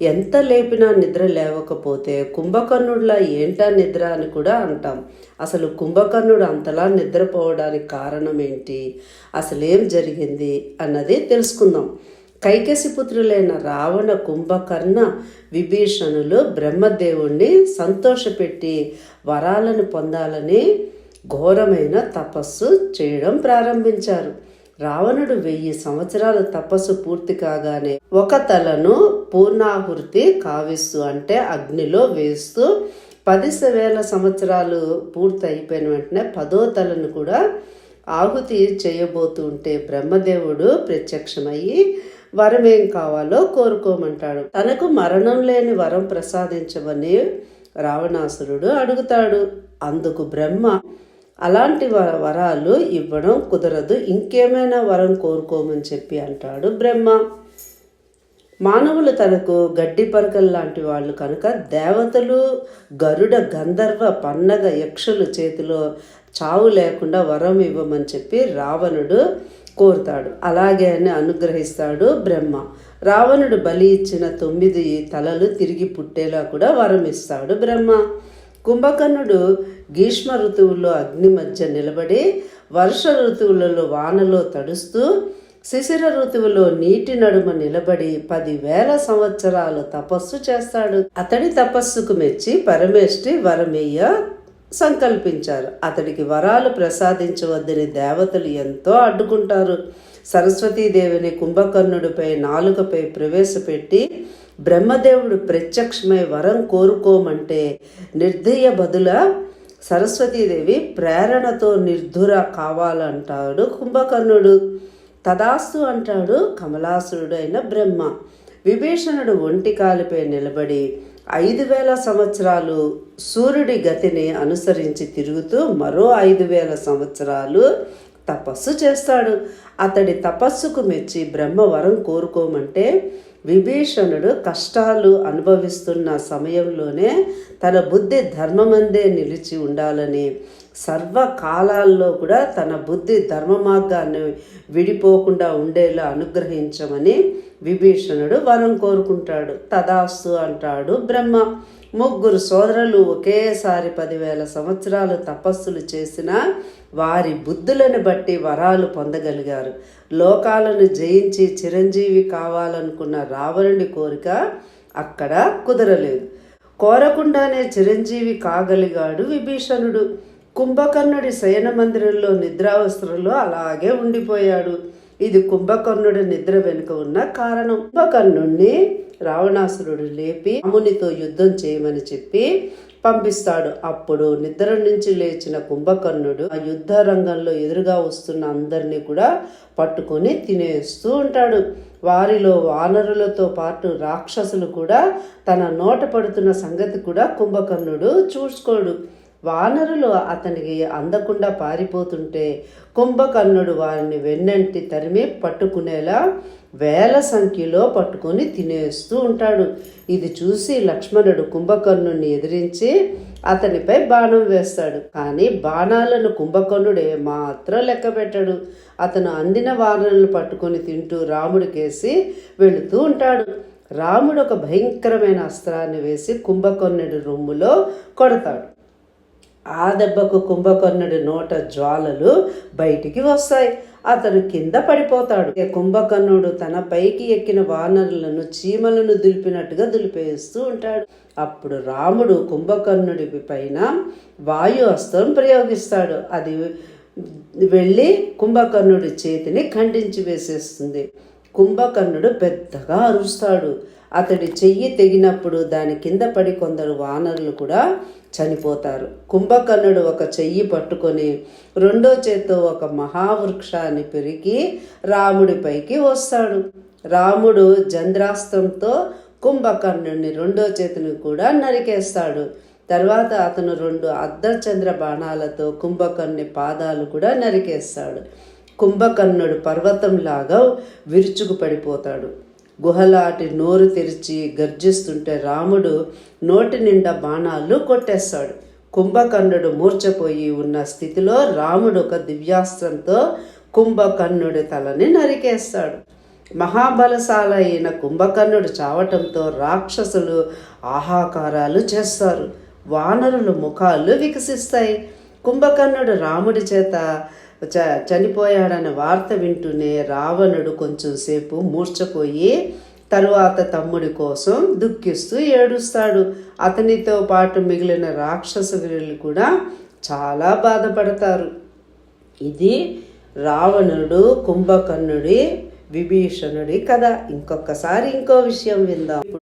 ఎంత లేపినా నిద్ర లేవకపోతే కుంభకర్ణుడిలా ఏంటా నిద్ర అని కూడా అంటాం. అసలు కుంభకర్ణుడు అంతలా నిద్రపోవడానికి కారణం ఏంటి? అసలేం జరిగింది అన్నది తెలుసుకుందాం. కైకసిపుత్రులైన రావణ కుంభకర్ణ విభీషణులు బ్రహ్మదేవుణ్ణి సంతోషపెట్టి వరాలను పొందాలని ఘోరమైన తపస్సు చేయడం ప్రారంభించారు. రావణుడు వెయ్యి సంవత్సరాల తపస్సు పూర్తి కాగానే ఒక తలను పూర్ణాహుతి కావిస్తూ అంటే అగ్నిలో వేస్తూ పది వేల సంవత్సరాలు పూర్తి అయిపోయిన వెంటనే పదో తలను కూడా ఆహుతి చేయబోతూ ఉంటే బ్రహ్మదేవుడు ప్రత్యక్షమయ్యి వరం ఏం కావాలో కోరుకోమంటాడు. తనకు మరణం లేని వరం ప్రసాదించమని రావణాసురుడు అడుగుతాడు. అందుకు బ్రహ్మ అలాంటి వ- వరాలు ఇవ్వడం కుదరదు. ఇంకేమైనా వరం కోరుకోమని చెప్పి అంటాడు బ్రహ్మ. మానవులు తనకు గడ్డి పరకలు లాంటి వాళ్ళు కనుక దేవతలు గరుడ గంధర్వ పన్నగ యక్షులు చేతిలో చావు లేకుండా వరం ఇవ్వమని చెప్పి రావణుడు కోరుతాడు. అలాగే అని అనుగ్రహిస్తాడు బ్రహ్మ. రావణుడు బలి ఇచ్చిన తొమ్మిది తలలు తిరిగి పుట్టేలా కూడా వరం ఇస్తాడు బ్రహ్మ. కుంభకర్ణుడు గ్రీష్మ ఋతువులో అగ్ని మధ్య నిలబడి వర్ష ఋతువులలో వానలో తడుస్తూ శిశిర ఋతువులో నీటి నడుమ నిలబడి పదివేల సంవత్సరాలు తపస్సు చేస్తాడు. అతడి తపస్సుకు మెచ్చి పరమేష్టి వరమేయ సంకల్పించారు. అతడికి వరాలు ప్రసాదించవద్దని దేవతలు ఎంతో అడ్డుకుంటారు. సరస్వతీదేవిని కుంభకర్ణుడిపై నాలుకపై ప్రవేశపెట్టి బ్రహ్మదేవుడు ప్రత్యక్షమై వరం కోరుకోమంటే నిర్దయ బదుల సరస్వతీదేవి ప్రేరణతో నిర్ధుర కావాలంటాడు కుంభకర్ణుడు. తదాస్తు అంటాడు కమలాసురుడు అయిన బ్రహ్మ. విభీషణుడు ఒంటి కాలిపై నిలబడి ఐదు వేల సంవత్సరాలు సూర్యుడి గతిని అనుసరించి తిరుగుతూ మరో ఐదు వేల సంవత్సరాలు తపస్సు చేస్తాడు. అతడి తపస్సుకు మెచ్చి బ్రహ్మ వరం కోరుకోమంటే విభీషణుడు కష్టాలు అనుభవిస్తున్న సమయంలోనే తన బుద్ధి ధర్మమందే నిలిచి ఉండాలని సర్వకాలాల్లో కూడా తన బుద్ధి ధర్మ మార్గాన్ని విడిపోకుండా ఉండేలా అనుగ్రహించమని విభీషణుడు వరం కోరుకుంటాడు. తదాస్తు అంటాడు బ్రహ్మ. ముగ్గురు సోదరులు ఒకేసారి పదివేల సంవత్సరాలు తపస్సులు చేసిన వారి బుద్ధులను బట్టి వరాలు పొందగలిగారు. లోకాలను జయించి చిరంజీవి కావాలనుకున్న రావణుడి కోరిక అక్కడ కుదరలేదు. కోరకుండానే చిరంజీవి కాగలిగాడు విభీషణుడు. కుంభకర్ణుడి శయన మందిరంలో నిద్రావస్థలో అలాగే ఉండిపోయాడు. ఇది కుంభకర్ణుడి నిద్ర వెనుక ఉన్న కారణం. కుంభకర్ణుణ్ణి రావణాసురుడు లేపి అమునితో యుద్ధం చేయమని చెప్పి పంపిస్తాడు. అప్పుడు నిద్ర నుంచి లేచిన కుంభకర్ణుడు ఆ యుద్ధ రంగంలో ఎదురుగా వస్తున్న అందరినీ కూడా పట్టుకొని తినేస్తూ ఉంటాడు. వారిలో వానరులతో పాటు రాక్షసులు కూడా తన నోట పడుతున్న సంగతి కూడా కుంభకర్ణుడు చూసుకోడు. వానరులు అతనికి అందకుండా పారిపోతుంటే కుంభకర్ణుడు వారిని వెన్నంటి తరిమి పట్టుకునేలా వేల సంఖ్యలో పట్టుకొని తినేస్తూ ఉంటాడు. ఇది చూసి లక్ష్మణుడు కుంభకర్ణుని ఎదిరించి అతనిపై బాణం వేస్తాడు. కానీ బాణాలను కుంభకర్ణుడు మాత్రం లెక్క పెట్టాడు. అతను అందిన వానరులను పట్టుకొని తింటూ రాముడికేసి వెళుతూ ఉంటాడు. రాముడు ఒక భయంకరమైన అస్త్రాన్ని వేసి కుంభకర్ణుడి రొమ్ములో కొడతాడు. ఆ దెబ్బకు కుంభకర్ణుడి నోట జ్వాలలు బయటికి వస్తాయి. అతడు కింద పడిపోతాడు. కుంభకర్ణుడు తన పైకి ఎక్కిన వానరులను చీమలను దులిపినట్టుగా దులిపేస్తూ ఉంటాడు. అప్పుడు రాముడు కుంభకర్ణుడి పైన వాయు అస్త్రం ప్రయోగిస్తాడు. అది వెళ్ళి కుంభకర్ణుడి చేతిని ఖండించి వేసేస్తుంది. కుంభకర్ణుడు పెద్దగా అరుస్తాడు. అతడి చెయ్యి తెగినప్పుడు దాని కింద పడి కొందరు వానరులు కూడా చనిపోతారు. కుంభకర్ణుడు ఒక చెయ్యి పట్టుకొని రెండో చేత్తో ఒక మహావృక్షాన్ని పెరిగి రాముడిపైకి వస్తాడు. రాముడు జంద్రాస్త్రంతో కుంభకర్ణుడిని రెండో చేతిని కూడా నరికేస్తాడు. తర్వాత అతను రెండు అర్ధచంద్ర బాణాలతో కుంభకర్ణి పాదాలు కూడా నరికేస్తాడు. కుంభకర్ణుడు పర్వతంలాగా విరుచుకు పడిపోతాడు గుహలాటి నోరు తెరిచి గర్జిస్తుంటే రాముడు నోటి నిండా బాణాలు కొట్టేస్తాడు. కుంభకర్ణుడు మూర్చపోయి ఉన్న స్థితిలో రాముడు ఒక దివ్యాస్త్రంతో కుంభకర్ణుడి తలని నరికేస్తాడు. మహాబలశాల అయిన కుంభకర్ణుడు చావటంతో రాక్షసులు ఆహాకారాలు చేస్తారు. వానరుల ముఖాలు వికసిస్తాయి. కుంభకర్ణుడు రాముడి చేత చ చనిపోయాడన్న వార్త వింటూనే రావణుడు కొంచెంసేపు మూర్చపోయి తరువాత తమ్ముడి కోసం దుఃఖిస్తూ ఏడుస్తాడు. అతనితో పాటు మిగిలిన రాక్షస వీరులు కూడా చాలా బాధపడతారు. ఇది రావణుడు కుంభకర్ణుడి విభీషణుడి కథ. ఇంకొకసారి ఇంకో విషయం విందాం.